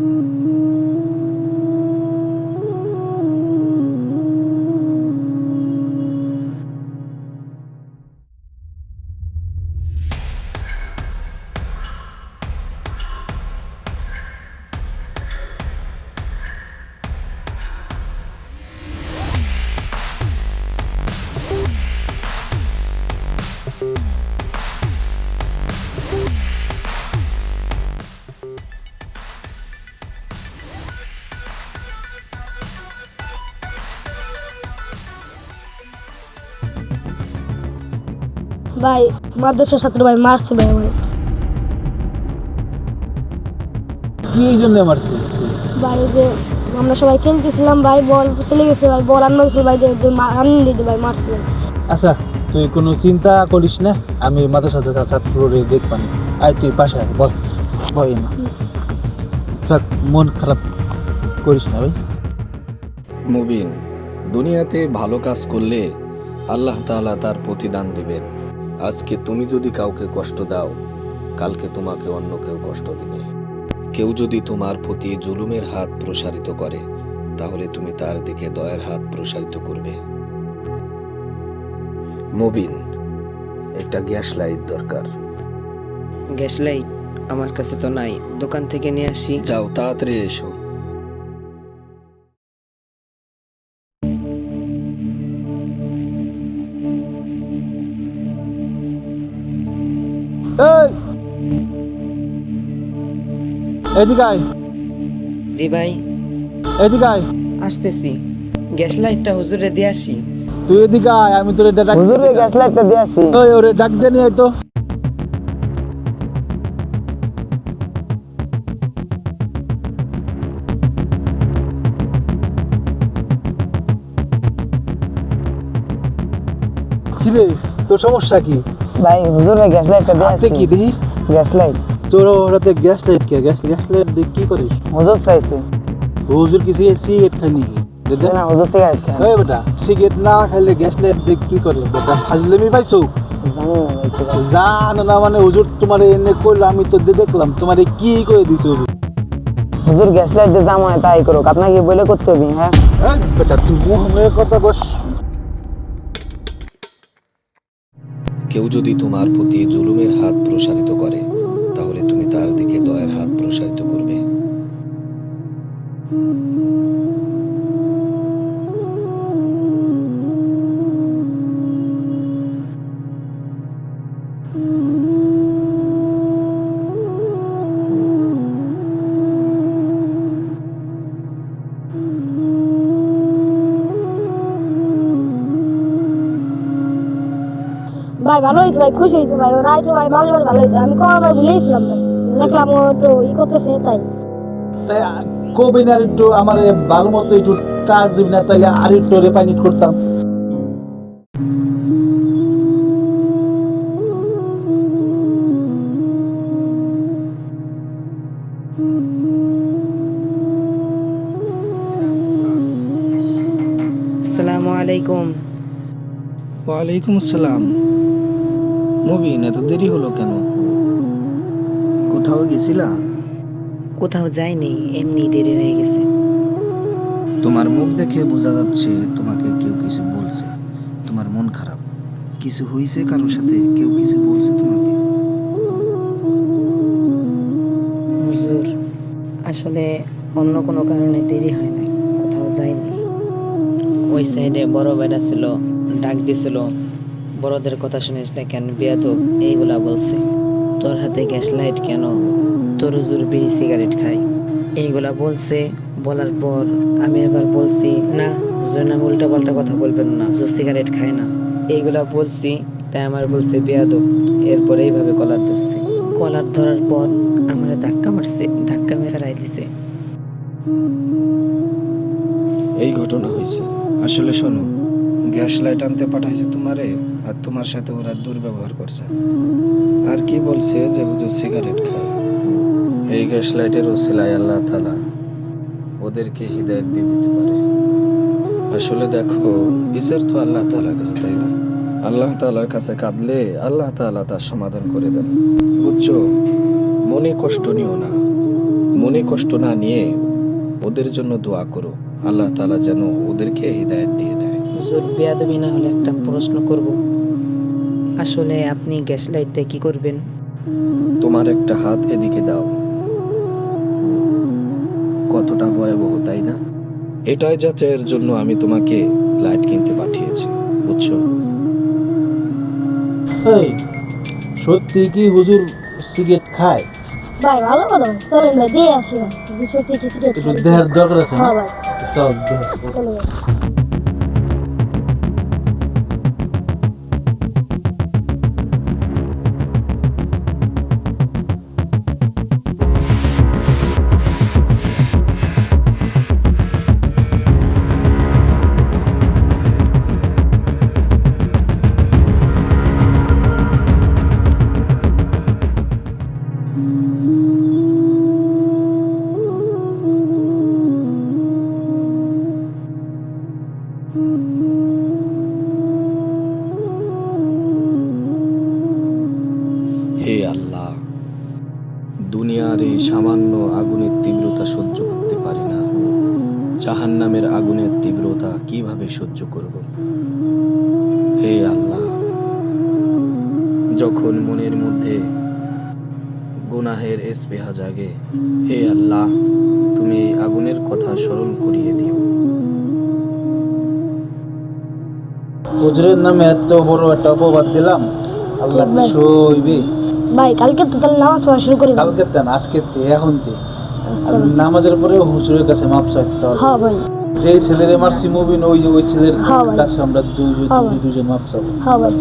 Mm-hmm. ভাই মাদ্রাসার ছাত্র ভাই মারছে ভাই আমার কি জন্য মারছিস? ভাই যে আমরা সবাই খেলতেছিলাম ভাই বল চলে গেছে ভাই বল আনবার গেছিল ভাই দিয়ে আনন্দ দিতে ভাই মারছে আচ্ছা তুই কোনো চিন্তা করিস না আমি সাথে ছাত্ররে দেখবানি আয় তুই পাশে আয়, বল। ভয় না। থাক মন খারাপ করিস না ভাই। মুবিন দুনিয়াতে ভালো কাজ করলে আল্লাহ তাআলা তার প্রতিদান দিবেন। আজকে তুমি যদি কাউকে কষ্ট দাও কালকে তোমাকে অন্য কেউ কষ্ট দিবে। কেউ যদি তোমার প্রতি জুলুমের হাত প্রসারিত করে তাহলে তুমি তার দিকে দয়ের হাত প্রসারিত করবে। মুবিন একটা গ্যাস লাইট দরকার। গ্যাস লাইট আমার কাছে তো নাই দোকান থেকে নিয়ে আসি। যাও তাড়াতাড়ি এসো। এই। এদিকে আয়। জি ভাই। এদিকে আয়। আসতেছি। গ্যাস লাইটটা হুজুরে দিয়ে আসি। তুই এদিকে আয় আমি তোর ডাক হুজুরে গ্যাস লাইটটা দিয়ে আসি। ওই ওরে ডাক দে নিয়ে আয় তো। কিরে তোর সমস্যা কি? ভাই হুজুরে গ্যাস লাইটটা দিয়ে আছে কি দেখি গ্যাস লাইট তোর ওরাতে গ্যাস লাইট কে? গ্যাস গ্যাস লাইট দিয়ে কি করিস? হুজুর চাইছে। হুজুর কিছু সিগারেট খাই নাকি দে দে। না হুজুর সিগারেট খায় এই বেটা সিগারেট না খাইলে গ্যাস লাইট দিয়ে কি করে বেটা? ফাজলেমি পাইছো? জানি না মানে হুজুর তোমার এনে করল আমি তো দে- দেখলাম তোমার কি করে দিছে হুজুর? হুজুর গ্যাস লাইট দিয়ে জামা হয় তাই করুক আপনাকে বলে করতে হবে হ্যাঁ? বেটা তুই মুহাম্মদের কথা বস কেউ যদি তোমার প্রতি জুলুমের হাত প্রসারিত করে। ভাই ভালো হয়েছে ভাই খুশি হয়েছে ভাই। ওরা একটু ভাই মাঝে মাঝে ভালো হয়েছে। আমি কখন ভাই ভুলেছিলাম ভাই। দেখলাম ও একটু ই করতেছে তাই। তাই কবি একটু আমার ভালো মতো একটু টাচ দিবি না তাহলে আর একটু রেপাইনিট করতাম। আসসালামু আলাইকুম। ওয়ালাইকুম আসসালাম। মুবিন এত দেরি হলো কেন? কোথাও গেছিলা? কোথাও যাইনি এমনি দেরি হয়ে গেছে। তোমার মুখ দেখে বোঝা যাচ্ছে তোমাকে কেউ কিছু বলছে। তোমার মন খারাপ। কিছু হয়েছে কারোর সাথে? কেউ কিছু বলছে তোমাকে? হুজুর আসলে অন্য কোনো কারণে দেরি হয় না কোথাও যাইনি। ওই সাইডে বড় বেড়া ছিল ডাক দিছিল বড়দের কথা শুনিস না কেন? বিয়াত এইগুলা বলছে। তোর হাতে গ্যাস লাইট কেন? তোর হুজুর বিড়ি সিগারেট খাই এইগুলা বলছে, বলার পর আমি আবার বলছি, না, হুজুর উল্টা পাল্টা কথা বলবেন না, হুজুর সিগারেট খায় না। এইগুলা বলছি, তাই আমার বলছে বিয়াদ এরপর এইভাবে কলার ধরছে। কলার ধরার পর আমার ধাক্কা মারছে, ধাক্কা মেরে ফেরাই দিছে। এই ঘটনা হয়েছে। আসলে শোনো গ্যাস লাইট আনতে পাঠাইছে তোমারে, আর তোমার সাথে ওরা দুর্ব্যবহার করছে। আর কি বলছে যে হুজুর সিগারেট খায়? এই গ্যাস লাইটের ওসিলায় আল্লাহ তালা ওদেরকে হৃদায়ত দিয়ে দিতে পারে। আসলে দেখো, বিচার তো আল্লাহ তালার কাছে, তাই না? আল্লাহ তালার কাছে কাঁদলে আল্লাহ তালা তার সমাধান করে দেন। বুঝছ? মনে কষ্ট নিও না। মনে কষ্ট না নিয়ে ওদের জন্য দোয়া করো। আল্লাহ তালা যেন ওদেরকে হৃদায়ত দিয়ে হুজুর বেয়াদবি না হলে একটা প্রশ্ন করব। আসলে আপনি গ্যাস লাইটটা কি করবেন? তোমার একটা হাত এদিকে দাও। কতটা ভয়াবহ তাই না? এটাই যাচাইয়ের জন্য আমি তোমাকে লাইট কিনতে পাঠিয়েছি বুঝছ? এই সত্যি কি হুজুর সিগারেট খায়? ভাই ভালো কথা। চলেন ভাই দিয়ে আসি ভাই। যে সত্যি কি সিগারেট দেহের দরকার আছে না? হ্যাঁ ভাই। চল হে আল্লাহ, দুনিয়ার এই সামান্য আগুনের তীব্রতা সহ্য করতে পারি না। জাহান নামের আগুনের তীব্রতা কীভাবে সহ্য করব? হে আল্লাহ, যখন মনের মধ্যে গুনাহের স্পেহা জাগে, হে আল্লাহ, তুমি আগুনের কথা স্মরণ করি হুজুরের নামে এত বড় একটা অপবাদ দিলাম। আল্লাহ ঠিক ভাই। ভাই কালকে তো তাহলে নামাজ পড়া শুরু করি কালকে তেন আজকে তে এখন তে। আচ্ছা। নামাজের পরে হুজুরের কাছে মাপ চাইতে হবে। হ্যাঁ ভাই। যে ছেলের মারছি মুবিন ওই যে ওই ছেলের হ্যাঁ। কাছে আমরা দুই হ্যাঁ। দুজন মাপ চাবো। হ্যাঁ ভাই।